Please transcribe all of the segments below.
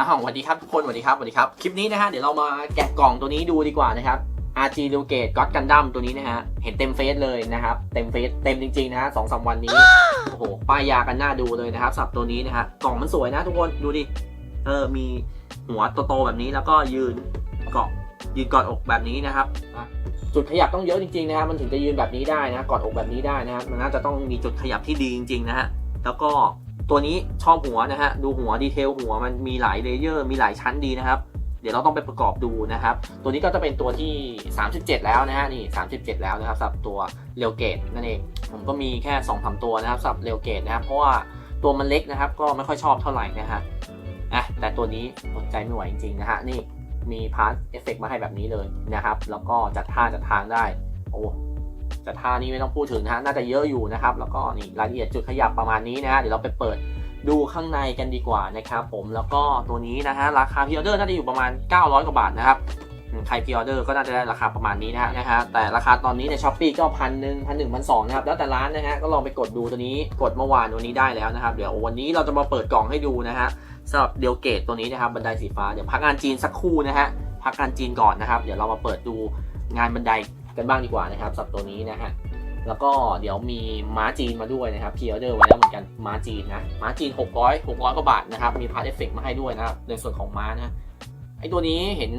อ้าวสวัสดีครับทุกคนสวัสดีครับสวัสดีครับ คลิปนี้นะฮะเดี๋ยวเรามาแกะกล่องตัวนี้ดูดีกว่านะครับ RG l u g a t e God Gundam ตัวนี้นะฮะ เห็นเต็มเฟซเลยนะครับ เต็มเฟซเต็มจริงๆนะฮะสองสามวันนี้ โอ้โห ป้ายยากันหน้าดูเลยนะครับสับตัวนี้นะฮะ กล่องมันสวยนะทุกคน ดูดิ เออ มีหัวโตๆแบบนี้แล้วก็ยืนเกาะยืนกอดอกแบบนี้นะครับ จุดขยับต้องเยอะจริงๆนะครับ มันถึงจะยืนแบบนี้ได้นะ กอดอกแบบนี้ได้นะครับ มันน่าจะต้องมีจุดขยับที่ดีจริง ๆ นะฮะ แล้วก็ ตัวนี้ชอบหัวนะฮะ ดูหัวดีเทลหัวมันมีหลายเลเยอร์ มีหลายชั้นดีนะครับ เดี๋ยวเราต้องไปประกอบดูนะครับ ตัวนี้ก็จะเป็นตัวที่ 37 แล้วนะฮะ นี่ 37 แล้วนะครับสำหรับตัวเรลเกตนั่นเอง ผมก็มีแค่2อสตัวนะครับสำหรับเรลเกตนะครับ เพราะว่าตัวมันเล็กนะครับ ก็ไม่ค่อยชอบเท่าไหร่นะฮะ อะ แต่ตัวนี้อดใจไม่ไหวจริงๆนะฮะ นี่ มีพาร์ทเอฟเฟกมาให้แบบนี้เลยนะครับ แล้วก็จัดท่าจัดทางได้ โอ้ จัดท่านี้ไม่ต้องพูดถึงนะฮะน่าจะเยอะอยู่นะครับ แล้วก็นี่รายละเอียดจุดขยับประมาณนี้นะฮะเดี๋ยวเราไปเปิดดูข้างในกันดีกว่านะครับผมแล้วก็ตัวนี้นะฮะราคาพิออเดอร์น่าจะอยู่ประมาณ 900 กว่าบาทนะครับใครพิออเดอร์ก็น่าจะได้ราคาประมาณนี้นะฮะนะฮะแต่ราคาตอนนี้ในช้อปปี้ก็พันหนึ่งพันหนึ่งพันสองนะครับแล้วแต่ร้านนะฮะก็ลองไปกดดูตัวนี้กดเมื่อวานวันนี้ได้แล้วนะครับเดี๋ยววันนี้เราจะมาเปิดกล่องให้ดูนะฮะสำหรับเดียวเกตตัวนี้นะครับบันไดสีฟ้าเดี๋ยวพักงานจีนสักครู่นะฮะพักงานจีนก่อนนะครับ เดี๋ยวเรามาเปิดดูงานบันได กันบ้างดีกว่านะครับสับตัวนี้นะฮะแล้วก็เดี๋ยวมีม้าจีนมาด้วยนะครับพีออเดอร์ไว้แล้วเหมือนกันม้าจีนนะม้าจีน 600 600กว่าบาทนะครับมีพาร์ทเอฟเฟกมาให้ด้วยนะครับในส่วนของม้านะไอตัวนี้เห็น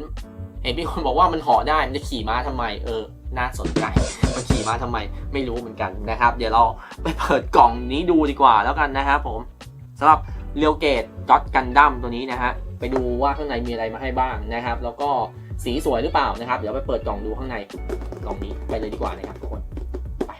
เห็นมีคนบอกว่ามันเหาะได้มันจะขี่ม้าทำไมเออน่าสนใจมันขี่ม้าทำไมไม่รู้เหมือนกันนะครับ เดี๋ยวเราไปเปิดกล่องนี้ดูดีกว่าแล้วกันนะครับผมสำหรับเรียวเกตก็ตกันดั้มตัวนี้นะฮะไปดูว่าข้างในมีอะไรมาให้บ้างนะครับ แล้วก็ สีสวยหรือเปล่านะครับ เดี๋ยวไปเปิดกล่องดูข้างในกล่องนี้ไปเลยดีกว่านะครับทุกคนไป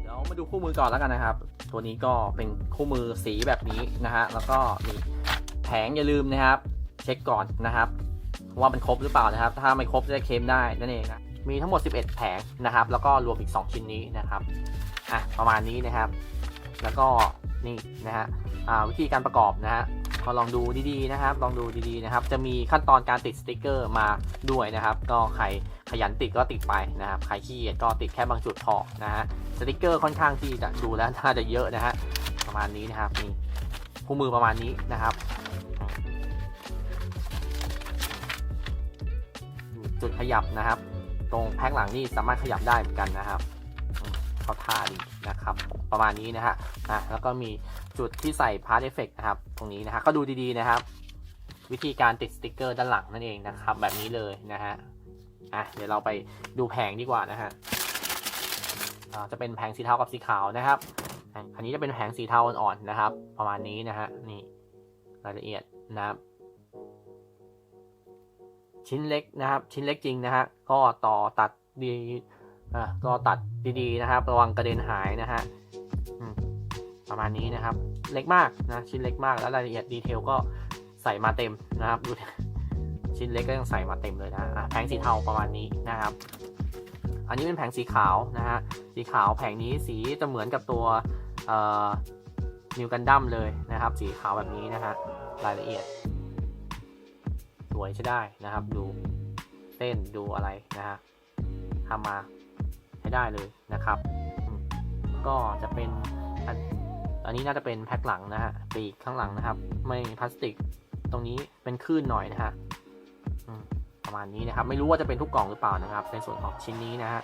เดี๋ยวมาดูคู่มือก่อนแล้วกันนะครับ ตัวนี้ก็เป็นคู่มือสีแบบนี้นะฮะ แล้วก็มีแผงอย่าลืมนะครับ เช็คก่อนนะครับ ว่ามันครบหรือเปล่านะครับ ถ้าไม่ครบจะเคลมได้นั่นเองนะ มีทั้งหมด 11 แผงนะครับ แล้วก็รวมอีก 2 ชิ้นนี้นะครับ อะ ประมาณนี้นะครับ แล้วก็นี่นะฮะ อ่า วิธีการประกอบนะฮะ ก็ลองดูดีๆนะครับ ลองดูดีๆนะครับ จะมีขั้นตอนการติดสติกเกอร์มาด้วยนะครับ ก็ใครขยันติดก็ติดไปนะครับ ใครขี้เกียจก็ติดแค่บางจุดพอนะฮะ สติกเกอร์ค่อนข้างที่จะดูแล้วน่าจะเยอะนะฮะ ประมาณนี้นะครับนี่คู่มือประมาณนี้นะครับจุดขยับนะครับ ตรงแพ็คหลังนี่สามารถขยับได้เหมือนกันนะครับ เขาท่าดีนะครับ ประมาณนี้นะฮะนะแล้วก็มีจุดที่ใส่พาร์ t เอฟเฟกนะครับ ตรงนี้นะฮะก็ดูดีๆนะครับ วิธีการติดสติกเกอร์ด้านหลังนั่นเองนะครับ แบบนี้เลยนะฮะอะเดี๋ยวเราไปดูแผงดีกว่านะฮะจะเป็นแผงสีเทากับสีขาวนะครับ อันนี้จะเป็นแผงสีเทาอ่อนๆนะครับ ประมาณนี้นะฮะนี่รายละเอียดนะครับ ชิ้นเล็กนะครับ ชิ้นเล็กจริงนะฮะก็ต่อตัดดี อะก็ตัดดีๆนะครับ ระวังกระเด็นหายนะฮะประมาณนี้นะครับ เล็กมากนะชิ้นเล็กมากแล้วรายละเอียดดีเทลก็ใส่มาเต็มนะครับดูชิ้นเล็กก็ยังใส่มาเต็มเลยนะะแผงสีเทาประมาณนี้นะครับ อันนี้เป็นแผงสีขาวนะฮะสีขาวแผงนี้สีจะเหมือนกับตัวนิวกันดั้มเลยนะครับ สีขาวแบบนี้นะฮะรายละเอียด สวยใช้ได้นะครับ ดูเต้นดูอะไรนะฮะทำมา ให้ได้เลยนะครับ ก็จะเป็นอันอันนี้น่าจะเป็นแพ็คหลังนะฮะปีกข้างหลังนะครับ ไม่พลาสติก ตรงนี้เป็นคลื่นหน่อยนะฮะประมาณนี้นะครับ ไม่รู้ว่าจะเป็นทุกกล่องหรือเปล่านะครับ ในส่วนของชิ้นนี้นะฮะ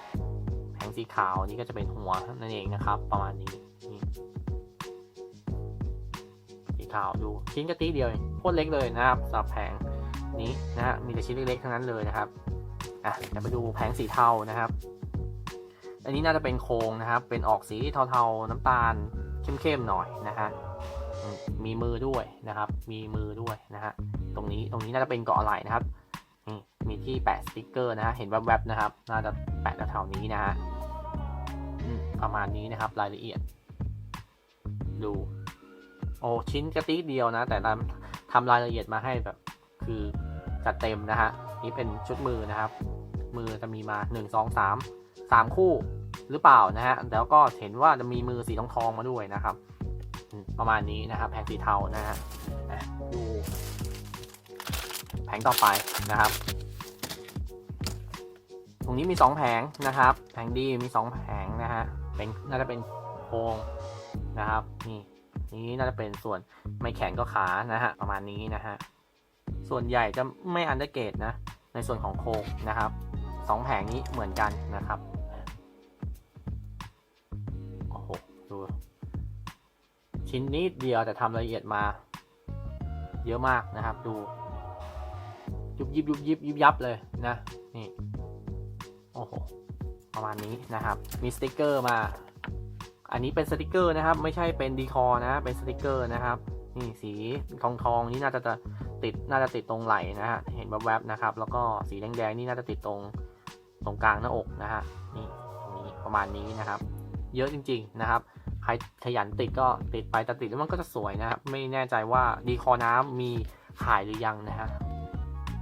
แผงสีขาวนี่ก็จะเป็นหัวนั่นเองนะครับ ประมาณนี้นี่สีขาวดูชิ้นกระติเดียวโคตรเล็กเลยนะครับสำหรับแผงนี้นะฮะมีแต่ชิ้นเล็กๆทั้งนั้นเลยนะครับอะเดี๋ยวไปดูแผงสีเทานะครับ อันนี้น่าจะเป็นโครงนะครับ เป็นออกสีเทาๆ น้ำตาลเข้มๆหน่อยนะฮะมีมือด้วยนะครับ มีมือด้วยนะฮะตรงนี้ตรงนี้น่าจะเป็นเกาะอะไหล่นะครับมีที่แปะสติกเกอร์นะฮะเห็นแวบๆนะครับ น่าจะแปะแถวๆนี้นะฮะประมาณนี้นะครับรายละเอียด ดูโอ้ชิ้นกระติกเดียวนะ แต่ทำทำรายละเอียดมาให้แบบ คือจัดเต็มนะฮะนี่เป็นชุดมือนะครับ มือจะมีมา 1 2 3 3 คู่ หรือเปล่านะฮะแล้วก็เห็นว่าจะมีมือสีทองทองมาด้วยนะครับ ประมาณนี้นะครับ แผงสีเทานะฮะอะดูแผงต่อไปนะครับ ตรงนี้มี 2 แผงนะครับ แผงดีมี 2 แผงนะฮะเป็นน่าจะเป็นโครงนะครับนี่นี้น่าจะเป็นส่วนไม่แขนก็ขานะฮะประมาณนี้นะฮะส่วนใหญ่จะไม่อันเดอร์เกตนะในส่วนของโครงนะครับสองแผงนี้เหมือนกันนะครับ ชิ้นนิดเดียวแต่ทำละเอียดมา เยอะมากนะครับ ดู ยุบยิบยุบยิบยุบยับเลยนะนี่โอ้โหประมาณนี้นะครับ มีสติกเกอร์มา อันนี้เป็นสติกเกอร์นะครับ ไม่ใช่เป็นดีคอนะ เป็นสติกเกอร์นะครับ นี่สีทองทองนี่น่าจะจะติดน่าจะติดตรงไหล่นะฮะ เห็นแวบๆนะครับ แล้วก็สีแดงๆนี่น่าจะติดตรงตรงกลางหน้าอกนะฮะนี่ตรงนี้ประมาณนี้นะครับ เยอะจริง ๆนะครับ รขยันติดก็ติดไปแต่ติดแล้วมันก็จะสวยนะครับ ไม่แน่ใจว่าดีคอน้ำมีขายหรือยังนะฮะ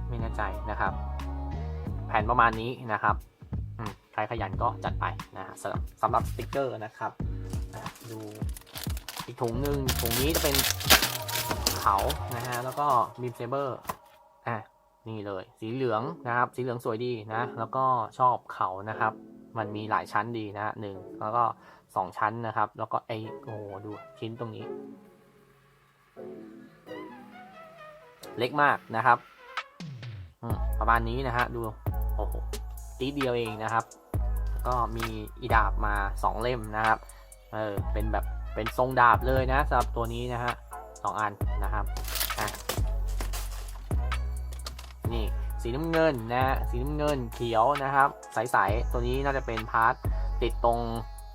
ไม่แน่ใจนะครับ แผ่นประมาณนี้นะครับใครขยันก็จัดไปนะสำหรับสำหรับสติกเกอร์นะครับดูอีกถุงหนึ่งถุงนี้จะเป็นเขานะฮะแล้วก็บีมเซเบอร์อะนี่เลย สีเหลืองนะครับ สีเหลืองสวยดีนะ แล้วก็ชอบเขานะครับ มันมีหลายชั้นดีนะฮะหนึ่งแล้วก็สองชั้นนะครับ แล้วก็ไอโอ้ดูชิ้นตรงนี้ เล็กมากนะครับประมาณนี้นะฮะดูโอ้โหตีเดียวเองนะครับแล้วก็มีอีดาบมาสองเล่มนะครับเออเป็นแบบเป็นทรงดาบเลยนะสำหรับตัวนี้นะฮะสองอันนะครับอะนี่สีน้ำเงินนะฮะสีน้ำเงินเขียวนะครับ ใสๆตัวนี้น่าจะเป็นพาร์ทติดตรง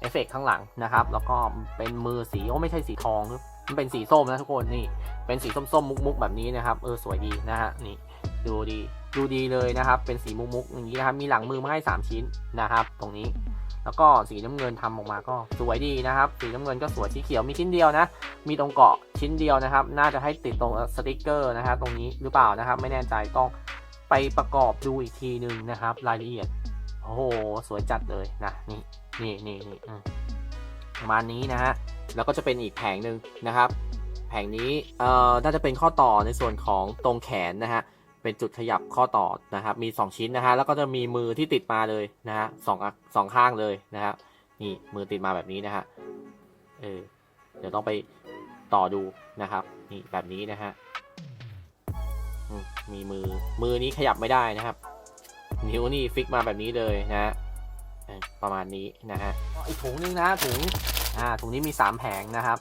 เอฟเฟกต์ข้างหลังนะครับ แล้วก็เป็นมือสีโอ้ไม่ใช่สีทองมันเป็นสีส้มนะทุกคนนี่เป็นสีส้มๆมุกๆแบบนี้นะครับเออสวยดีนะฮะนี่ดูดีดูดีเลยนะครับ เป็นสีมุกๆอย่างนี้นะครับมีหลังมือมาให้ 3 ชิ้นนะครับ ตรงนี้แล้วก็สีน้ำเงินทำออกมาก็สวยดีนะครับ สีน้ำเงินก็สวยสีเขียวมีชิ้นเดียวนะ มีตรงเกาะชิ้นเดียวนะครับ น่าจะให้ติดตรงสติกเกอร์นะครับตรงนี้หรือเปล่านะครับ ไม่แน่ใจต้องไปประกอบดูอีกทีหนึ่งนะครับ รายละเอียด โอ้โห สวยจัดเลยนะ นี่นี่นี่นี่ประมาณนี้นะฮะ แล้วก็จะเป็นอีกแผงหนึ่งนะครับ แผงนี้เอ่อน่าจะเป็นข้อต่อในส่วนของตรงแขนนะฮะ เป็นจุดขยับข้อต่อนะครับ มี 2 ชิ้นนะฮะ แล้วก็จะมีมือที่ติดมาเลยนะฮะสองสองข้างเลยนะครับนี่มือติดมาแบบนี้นะฮะ เออ เดี๋ยวต้องไปต่อดูนะครับ นี่แบบนี้นะฮะมีมือมือนี้ขยับไม่ได้นะครับ นิ้วนี่ฟิกมาแบบนี้เลยนะฮะประมาณนี้นะฮะอีกถุงนึงนะถุงอ่าถุงนี้มี 3แผงนะครับ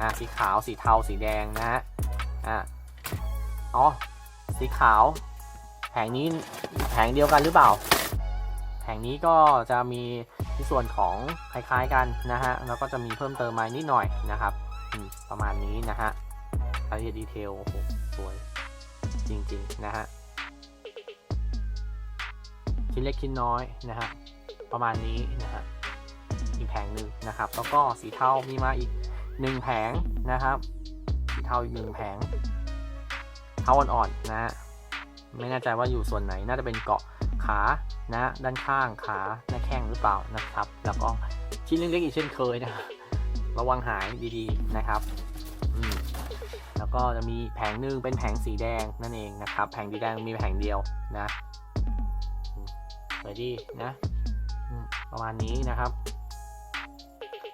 อ่าสีขาวสีเทาสีแดงนะฮะอ่าอ๋อสีขาว แผงนี้แผงเดียวกันหรือเปล่า แผงนี้ก็จะมีในส่วนของคล้ายๆกันนะฮะแล้วก็จะมีเพิ่มเติมมานิดหน่อยนะครับประมาณนี้นะฮะรายละเอียดดีเทลโอ้โหสวยจริงๆนะฮะ ชิ้นเล็กชิ้นน้อยนะฮะประมาณนี้นะฮะอีกแผงหนึ่งนะครับ แล้วก็สีเทามีมาอีกหนึ่งแผงนะครับ สีเทาอีกหนึ่งแผงเทาอ่อนๆนะฮะไม่แน่ใจว่าอยู่ส่วนไหนน่าจะเป็นเกาะขานะด้านข้างขาหน้าแข้งหรือเปล่านะครับ แล้วก็ชิ้นเล็กๆอีกเช่นเคยนะระวังหายดีๆนะครับแล้วก็จะมีแผงหนึ่งเป็นแผงสีแดงนั่นเองนะครับ แผงสีแดงมีแผงเดียวนะ สวยดีนะ ประมาณนี้นะครับ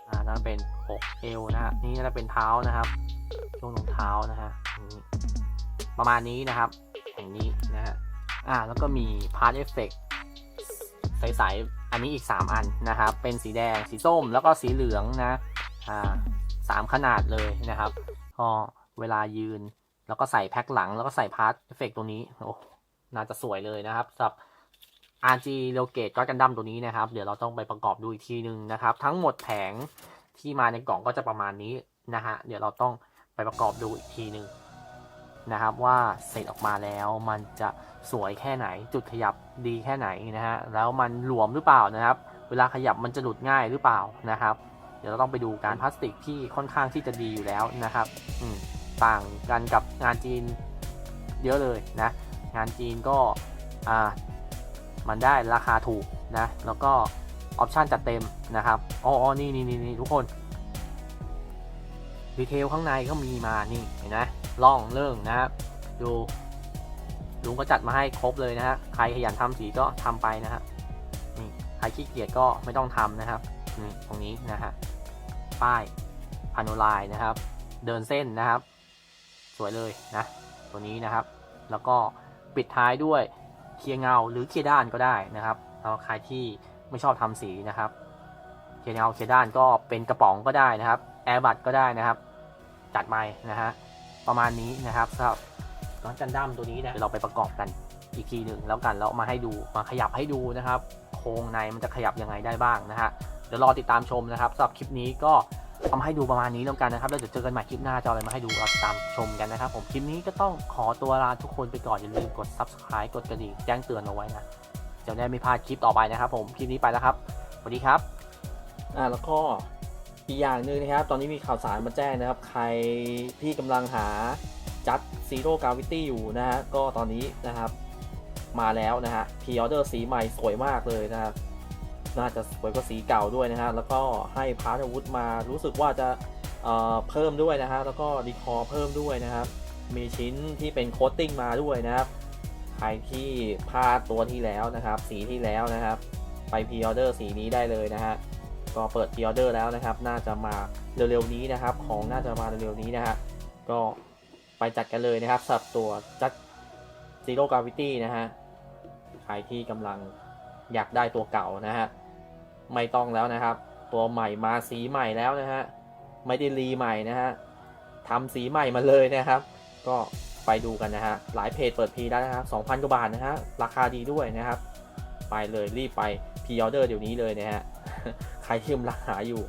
อ่านั่นเป็นอกเอวนะฮะนี่จะเป็นเท้านะครับ ช่วงรองเท้านะฮะประมาณนี้นะครับแห่งนี้นะฮะ อ่า แล้วก็มีพาร์ t เอฟเฟกใสๆอันนี้อีก 3 อันนะครับ เป็นสีแดง สีส้ม แล้วก็สีเหลืองนะ อ่าสามขนาดเลยนะครับก็เวลายืน แล้วก็ใส่แพ็คหลัง แล้วก็ใส่พาร์ t เอฟเฟกตัวนี้ โอ้ น่าจะสวยเลยนะครับสำหรับ RG r e l g a t e ก็กันดั้มตัวนี้นะครับ เดี๋ยวเราต้องไปประกอบดูอีกทีนึงนะครับ ทั้งหมดแผงที่มาในกล่องก็จะประมาณนี้นะฮะ เดี๋ยวเราต้องไปประกอบดูอีกทีนึงนะครับว่าเสร็จออกมาแล้วมันจะสวยแค่ไหนจุดขยับดีแค่ไหนนะฮะแล้วมันหลวมหรือเปล่านะครับ เวลาขยับมันจะหลุดง่ายหรือเปล่านะครับ เดี๋ยวเราต้องไปดูการพลาสติกที่ค่อนข้างที่จะดีอยู่แล้วนะครับต่างกันกับงานจีนเยอะเลยนะ งานจีนก็อ่า มันได้ราคาถูกนะ แล้วก็ออปชันจัดเต็มนะครับอ๋อนี่นี่นี่นี่ทุกคนดีเทลข้างในก็มีมานี่เห็นไหมล่องเรื่องนะครับดูลุงก็จัดมาให้ครบเลยนะฮะใครขยันทำสีก็ทำไปนะฮะนี่ใครขี้เกียจก็ไม่ต้องทำนะครับนี่ตรงนี้นะฮะป้ายพาโนไลน์นะครับ เดินเส้นนะครับ สวยเลยนะ ตัวนี้นะครับ แล้วก็ปิดท้ายด้วย เคลียร์เงาหรือเคลียร์ด้านก็ได้นะครับแล้วใครที่ไม่ชอบทำสีนะครับเคลียร์เงาเคลียร์ด้านก็เป็นกระป๋องก็ได้นะครับแอร์บัตก็ได้นะครับ จัดไปนะฮะประมาณนี้นะครับสำหรับก้อนกันดั้มตัวนี้นะเดี๋ยวเราไปประกอบกันอีกทีหนึ่งแล้วกันแล้วมาให้ดูมาขยับให้ดูนะครับ โครงในมันจะขยับยังไงได้บ้างนะฮะเดี๋ยวรอติดตามชมนะครับสำหรับคลิปนี้ก็ ทำให้ดูประมาณนี้แล้วกันนะครับ แล้วเดี๋ยวเจอกันใหม่คลิปหน้าจะออะไรมาให้ดูรอติดตามชมกันนะครับ ผมคลิปนี้ก็ต้องขอตัวลาทุกคนไปก่อนอย่าลืมกด subscribe กดกระดิ่งแจ้งเตือนเอาไว้นะจะได้ไม่พลาดคลิปต่อไปนะครับ ผมคลิปนี้ไปแล้วครับสวัสดีครับอ่าแล้วก็อีกอย่างหนึ่งนะครับ ตอนนี้มีข่าวสารมาแจ้งนะครับ ใครที่กำลังหาจัดซีโร่กาวิตี้อยู่นะฮะก็ตอนนี้นะครับ มาแล้วนะฮะพ r ออเดอร์สีใหม่สวยมากเลยนะครับ น่าจะสวยกว่าสีเก่าด้วยนะฮะแล้วก็ให้พาร์ทอาวุธมารู้สึกว่าจะเเพิ่มด้วยนะฮะแล้วก็ดีคอเพิ่มด้วยนะครับ มีชิ้นที่เป็นโคตติ้งมาด้วยนะครับใครที่พลาดตัวที่แล้วนะครับ สีที่แล้วนะครับ ไปพ r ออเดอร์สีนี้ได้เลยนะฮะก็เปิดพ r ออเดอร์แล้วนะครับ น่าจะมาเร็วๆนี้นะครับ ของน่าจะมาเร็วๆนี้นะฮะก็ไปจัดกันเลยนะครับสำหรับตัวจัด Zero Gravity นะฮะใครที่กำลังอยากได้ตัวเก่านะฮะ ไม่ต้องแล้วนะครับ ตัวใหม่มาสีใหม่แล้วนะฮะไม่ได้รีใหม่นะฮะทำสีใหม่มาเลยนะครับ ก็ไปดูกันนะฮะหลายเพจเปิดพีแล้วนะครับ2,000กว่าบาทนะฮะราคาดีด้วยนะครับ ไปเลยรีบไปพ r ออเดอร์เดี๋ยวนี้เลยนะฮะใครที่กำลังหาอยู่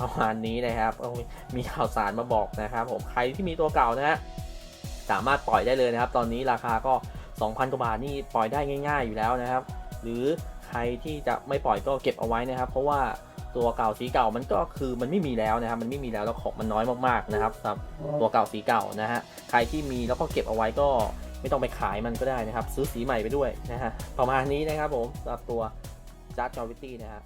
ประมาณนี้นะครับมีข่าวสารมาบอกนะครับผมใครที่มีตัวเก่านะฮะสามารถปล่อยได้เลยนะครับ ตอนนี้ราคาก็ 2,000กว่าบาทนี่ปล่อยได้ง่าย ๆอยู่แล้วนะครับ หรือ รที่จะไม่ปล่อยก็เก็บเอาไว้นะครับ เพราะว่าตัวเก่าสีเก่ามันก็คือมันไม่มีแล้วนะครับ มันไม่มีแล้วแล้วของมันน้อยมากๆนะครับสำหรับตัวเก่าสีเก่านะฮะใครที่มีแล้วก็เก็บเอาไว้ก็ไม่ต้องไปขายมันก็ได้นะครับ ซื้อสีใหม่ไปด้วยนะฮะประมาณนี้นะครับผมสำหรับตัวจัดจอวิตี้นะฮะ